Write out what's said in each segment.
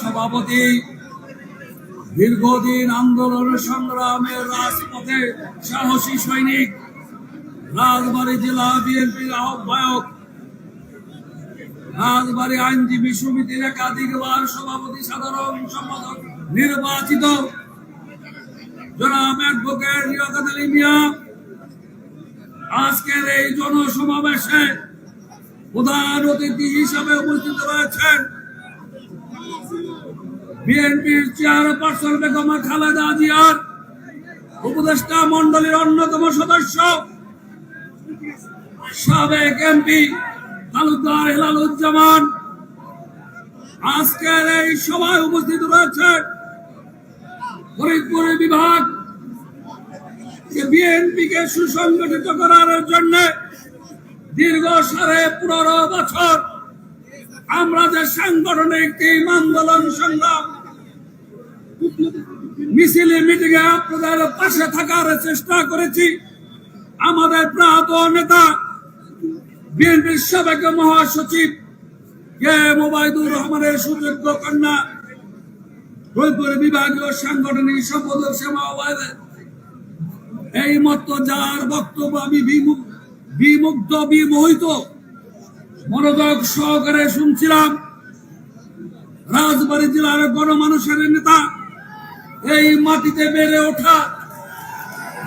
সভাপতি দীর্ঘদিন আন্দোলন সংগ্রামের রাজপথে সাহসী সৈনিক, রাজবাড়ী জেলা বিএনপির আহ্বায়ক, রাজবাড়ী আইনজীবী সমিতির একাধিকবার সভাপতি সাধারণ সম্পাদক নির্বাচিত। আজকের এই জনসমাবেশে প্রধান অতিথি হিসাবে উপস্থিত রয়েছেন বিএনপির চেয়ারপারসন বেগম খালেদা জিয়ার উপদেষ্টা মন্ডলীর অন্যতম সদস্য, সাবেক এমপি তালুকদার হেলালুজ্জামান। আজকের এই সভায় উপস্থিত রয়েছেন ফরিদপুর বিভাগ বিএনপিকে সুসংগঠিত করার জন্য দীর্ঘ সাড়ে পনেরো বছর আমরা যে সাংগঠনিক টিম আন্দোলন সংগ্রাম, মিছিলে মিটিংয়ে আপনাদের পাশে থাকার চেষ্টা করেছি। আমাদের প্রাত নেতা বিএনপির সাবেক মহাসচিব কে মোবাইদুর রহমানের সুযোগ্য কন্যা ফরিদপুর বিভাগীয় সাংগঠনিক সম্পাদক সেবা এই মত যার বক্তব্য আমি বিমুগ্ধ, বিমোহিত, মনোযোগ সহকারে শুনছিলাম। রাজবাড়ী জেলার গণমানুষের নেতা, এই মাটিতে বেড়ে ওঠা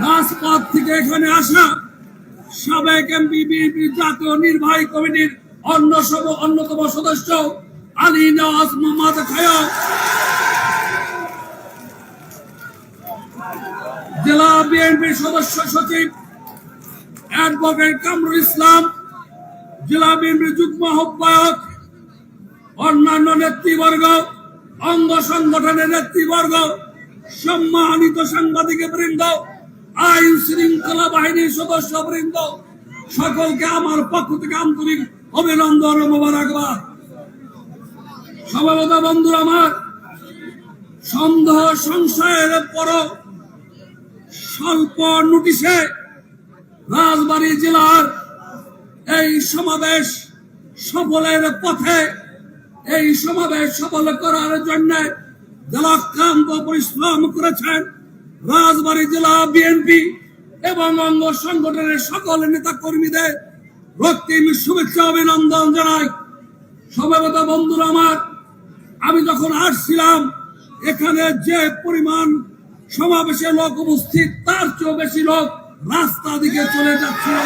রাজপথ থেকে এখানে আসা সাবেক এমপি, বিএনপি জাতীয় নির্বাহী কমিটির অন্য সব অন্যতম সদস্য আলী নওয়াজ মোহাম্মদ খায়া জেলা বিএনপির সদস্য সচিব অ্যাডভোকেট কামরুল ইসলাম, জেলা বিএনপির যুগ্ম আহ্বায়ক, অন্যান্য নেতৃবর্গ, অঙ্গ সংগঠনের নেতৃবর্গ, সম্মানিত সাংবাদিক বৃন্দ আইন শৃঙ্খলা বাহিনীর সদস্য বৃন্দ সকলকে আমার পক্ষ থেকে আন্তরিক অভিনন্দন ও মোবারকবাদ। সভাপত বন্ধুরা আমার, সন্দেহ সংশয়ের পরও স্বল্প নোটিশে রাজবাড়ী জেলার এই সমাবেশ সফলের পথে, এই সমাবেশ সফল করার জন্য জলাক্রান্ত পরিশ্রম করেছেন রাজবাড়ী জেলা বিএনপি এবং অঙ্গ সংগঠনের সকল নেতা কর্মীদের রক্তিম শুভেচ্ছা অভিনন্দন জানাই। সমাবেত বন্ধুরা আমার, আমি যখন আসছিলাম, এখানে যে পরিমাণ সমাবেশে লোক উপস্থিত, তার চেয়েও বেশি লোক রাস্তা দিকে চলে যাচ্ছিল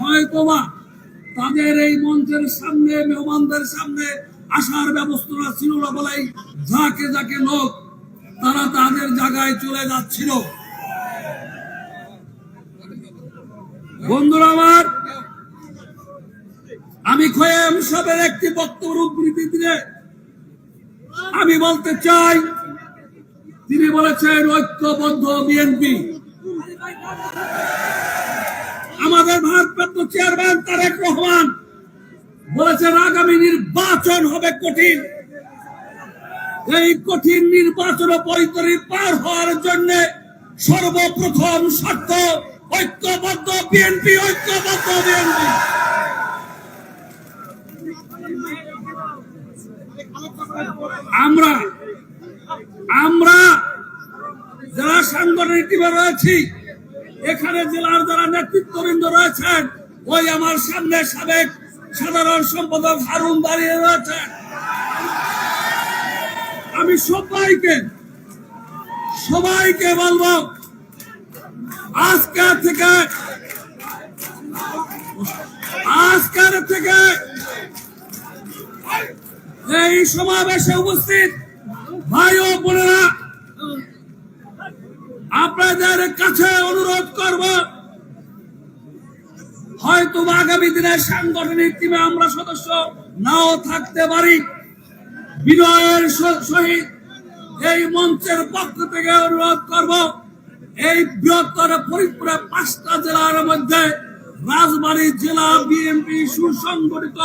হয়তোবা তাদের এই মঞ্চের সামনে, মেহমানদের সামনে আসার ব্যবস্থা ছিল না বলেই যাকে যাকে লোক তারা তাদের জায়গায় চলে যাচ্ছিল। বন্ধুরা আমার, আমি খোয়েম সাহেবের একটি বক্তব্য উদ্ধৃতি দিয়ে আমি বলতে চাই তিনি বলেছেন, ঐক্যবদ্ধ বিএনপি। আমাদের ভারপ্রাপ্ত চেয়ারম্যান তারেক রহমান বলেছেন, আগামী নির্বাচন হবে কঠিন। এই কঠিন নির্বাচন পরিতরি পার হওয়ার জন্য সর্বপ্রথম শর্ত, ঐক্যবদ্ধ বিএনপি ঐক্যবদ্ধ বিএনপি। আমরা যারা টিমে রয়েছি। এখানে জেলার যারা নেতৃত্ববৃন্দ রয়েছেন, ওই আমার সামনে সাবেক সাধারণ সম্পাদক হারুন দাঁড়িয়ে রয়েছেন আমি সবাইকে সবাইকে বলব আজকের থেকে আজকের থেকে এই সমাবেশে উপস্থিত ভাই ও বোনেরা আপনাদের কাছে অনুরোধ করব, হয়তো আগামী দিনে সাংগঠনিক টিমে আমরা সদস্য নাও থাকতে পারি। বিনয়ের সহিত এই মঞ্চের পক্ষ থেকে অনুরোধ করব, এই বৃহত্তর ফরিদপুরে পাঁচটা জেলার মধ্যে রাজবাড়ী জেলা বিএনপি সুসংগঠিত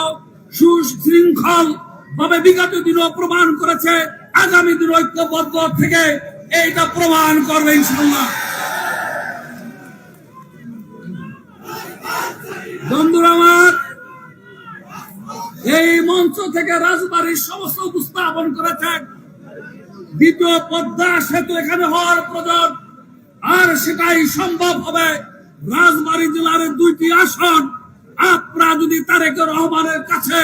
সুশৃঙ্খল ভাবে বিগত দিনও প্রমাণ করেছে, আগামী দিন ঐক্যবদ্ধ থেকে এইটা প্রমাণ করবে ইনশাল্লাহ বন্ধুরা আমার, এই মঞ্চ থেকে রাজবাড়ির সমস্ত উপস্থাপন করেছেন। দ্বিতীয় পদ্মা সেতু এখানে হওয়ার প্রয়োজন। আর সেটাই সম্ভব হবে রাজবাড়ী জেলার দুইটি আসন। আপনারা যদি তারেক রহমানের কাছে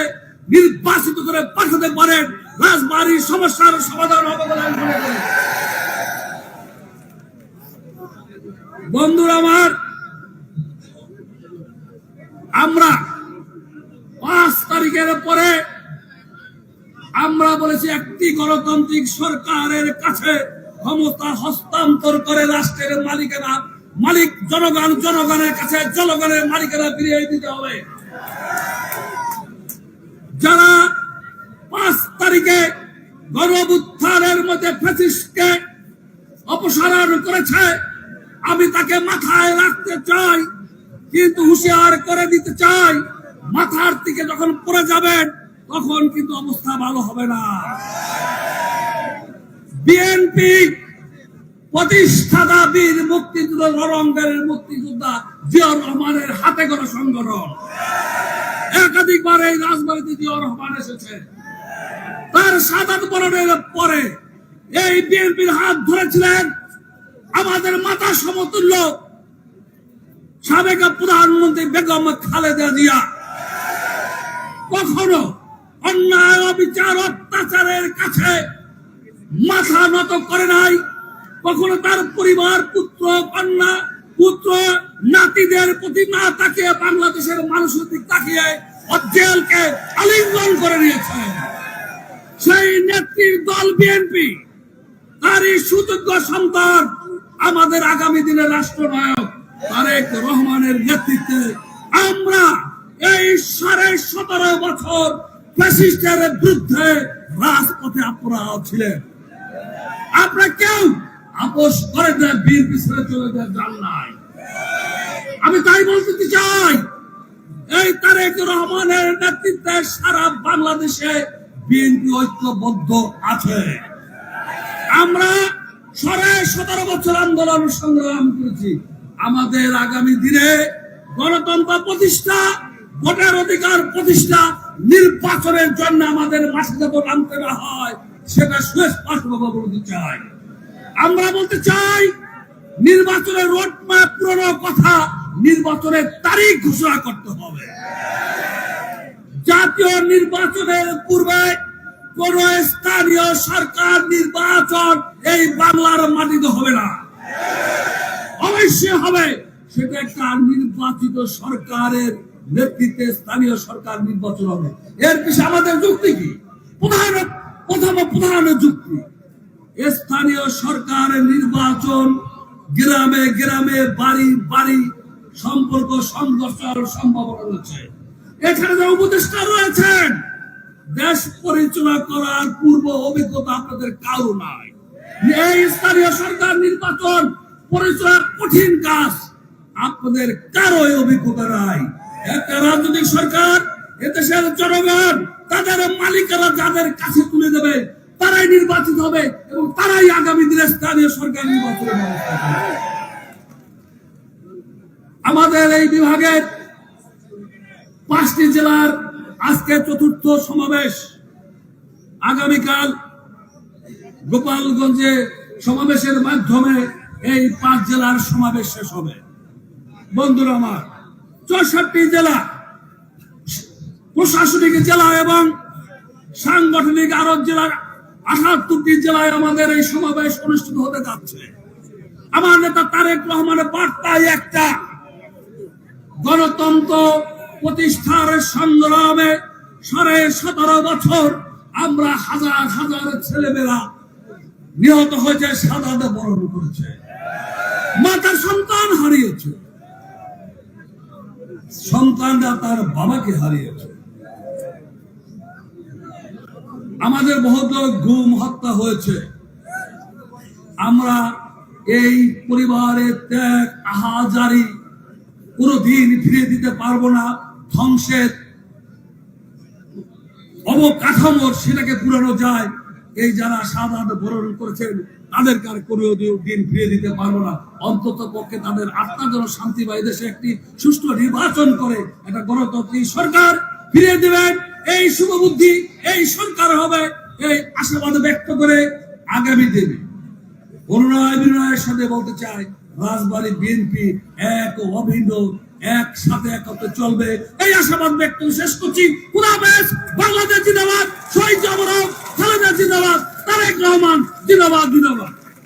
নির্বাচিত করে পাঠাতে পারেন, রাজবাড়ির সমস্যার সমাধান হবে বলে আমি মনে করি। বন্ধুরা আমার, আমরা পাঁচ তারিখের পরে আমরা বলেছি একটি গণতান্ত্রিক সরকারের কাছে ক্ষমতা হস্তান্তর করে রাষ্ট্রের মালিকেরা মালিক জনগণ, জনগণের কাছে জনগণের মালিকেরা ফিরিয়ে দিতে হবে। যারা পাঁচ তারিখে গণবুত্থানের মধ্যে ফ্যাসিস্টকে অপসারণ করেছে আমি তাকে মাথায় রাখতে চাই, কিন্তু হুঁশিয়ার করে দিতে চাই, মাথার থেকে যখন পড়ে যাবেন, তখন কিন্তু অবস্থা ভালো হবে না। বিএনপি প্রতিষ্ঠাতা বীর মুক্তিযুদ্ধ রণঙ্গের মুক্তিযোদ্ধা জিয়াউর রহমানের হাতে করা সংগঠন। একাধিকবার এই রাজবাড়িতে জিয়াউর রহমান এসেছে। তার সাদাত বরণের পরে এই বিএনপির হাত ধরেছিলেন আমাদের মাতা সমতুল্য। সাবেক প্রধানমন্ত্রী বেগম খালেদা জিয়া কখনো অন্যায়, অবিচার, অত্যাচারের কাছে মাথা নত করে নাই। কখনো তার পরিবার, পুত্র, কন্যা, পুত্র, নাতিদের প্রতি না তাকিয়ে বাংলাদেশের মানুষের দিক তাকিয়ে অজ্জেলকে আলিঙ্গন করে নিয়েছে। সেই নেত্রীর দল বিএনপি, তারই সুযোগ্য সন্তান আমাদের আগামী দিনের রাষ্ট্রনায়ক তারেক রহমানের নেতৃত্বে আমরা এই সাড়ে সতেরো বছর ফ্যাসিস্টের বিরুদ্ধে রাজপথে আপনারা ছিলেন। কেউ আপোষ বীর চলে যায় নাই। আমি তাই বলতে চাই, এই তারেক রহমানের নেতৃত্বে সারা বাংলাদেশে বিএনপি ঐক্যবদ্ধ আছে। আমরা সাড়ে সতেরো বছর আন্দোলন সংগ্রাম করেছি। আমাদের আগামী দিনে গণতন্ত্র প্রতিষ্ঠা, ভোটের অধিকার প্রতিষ্ঠা, নির্বাচনের জন্য আমাদের মাসে যত না হয়, সেটা সুস্পষ্টভাবে বলতে চাই। আমরা বলতে চাই, নির্বাচনের রোড ম্যাপ পুরনো কথা নির্বাচনের তারিখ ঘোষণা করতে হবে। জাতীয় নির্বাচনের পূর্বে কোন স্থানীয় সরকার নির্বাচন এই বাংলার মাটিতে হবে না। অবশ্যই হবে। সেটা একটা নির্বাচিত সরকারের নেতৃত্বে স্থানীয় সরকার নির্বাচন হবে। এর পিছনে আমাদের যুক্তি কি? প্রধান প্রথম প্রধান যুক্তি, স্থানীয় নির্বাচন গ্রামে গ্রামে বাড়ি বাড়ি সম্পর্ক সংঘর্ষের সম্ভাবনা রয়েছে। এখানে যে উপদেষ্টা রয়েছেন, দেশ পরিচালনা করার পূর্ব অভিজ্ঞতা আপনাদের কারও নাই। এই স্থানীয় সরকার নির্বাচন পরিচালনার কঠিন কাজ। আপনাদের কারও অভিজ্ঞতা নাই। একটা রাজনৈতিক সরকার এদেশের জনগণ, তাদের মালিকেরা যাদের কাছে তুলে দেবে, তারাই নির্বাচিত হবে এবং তারাই আগামী দিনে স্থানীয় সরকার নির্বাচনের ব্যবস্থা আমাদের এই বিভাগের পাঁচটি জেলার আজকে চতুর্থ সমাবেশ। আগামীকাল গোপালগঞ্জে সমাবেশের মাধ্যমে এই পাঁচ জেলার সমাবেশ শেষ হবে। বন্ধুরা আমার, চৌষট্টি জেলা, প্রশাসনিক জেলা এবং সাংগঠনিক আরব জেলার আঠাত্তরটি জেলায় আমাদের এই সমাবেশ অনুষ্ঠিত হতে যাচ্ছে। আমার নেতা তারেক রহমানের বার্তায় একটা গণতন্ত্র প্রতিষ্ঠার সংগ্রামে সাড়ে সতেরো বছর আমরা হাজার হাজার ছেলেমেয়েরা নিহত হয়েছে সাদাতে বরণ করেছে। মাতার সন্তান হারিয়েছে। সন্তানরা তার বাবাকে হারিয়েছে। আমাদের বহুত গুম, হত্যা হয়েছে। আমরা এই পরিবারের ত্যাগ, আহাজারি কোনোদিন ফিরে দিতে পারব না। ধ্বংসের অবকাঠামোর সেটাকে পুরানো যায়। এই যারা সাধারণ বরণ করেছেন, তাদেরকে আর কোনো দিন ফিরে দিতে পারব না। অন্তত পক্ষে তাদের আত্মা যেন শান্তি বা দেশে একটি সুষ্ঠু নির্বাচন করে একটা গণতান্ত্রিক সরকার ফিরিয়ে দেবেন। এই শুভ বুদ্ধি এই সরকার হবে এই আশাবাদ ব্যক্ত করে আগামী দিনে। অনুনয় বিনয়ের সাথে বলতে চাই, রাজবাড়ী বিএনপি এক অভিন্ন একসাথে একত্রে চলবে। এই আশাবাদ ব্যক্ত শেষ করছি। খুদাফেজ বাংলাদেশ জিন্দাবাদ, শহীদ জামরাও খালেদা জিন্দাবাদ, তারেক রহমান জিন্দাবাদ জিন্দাবাদ।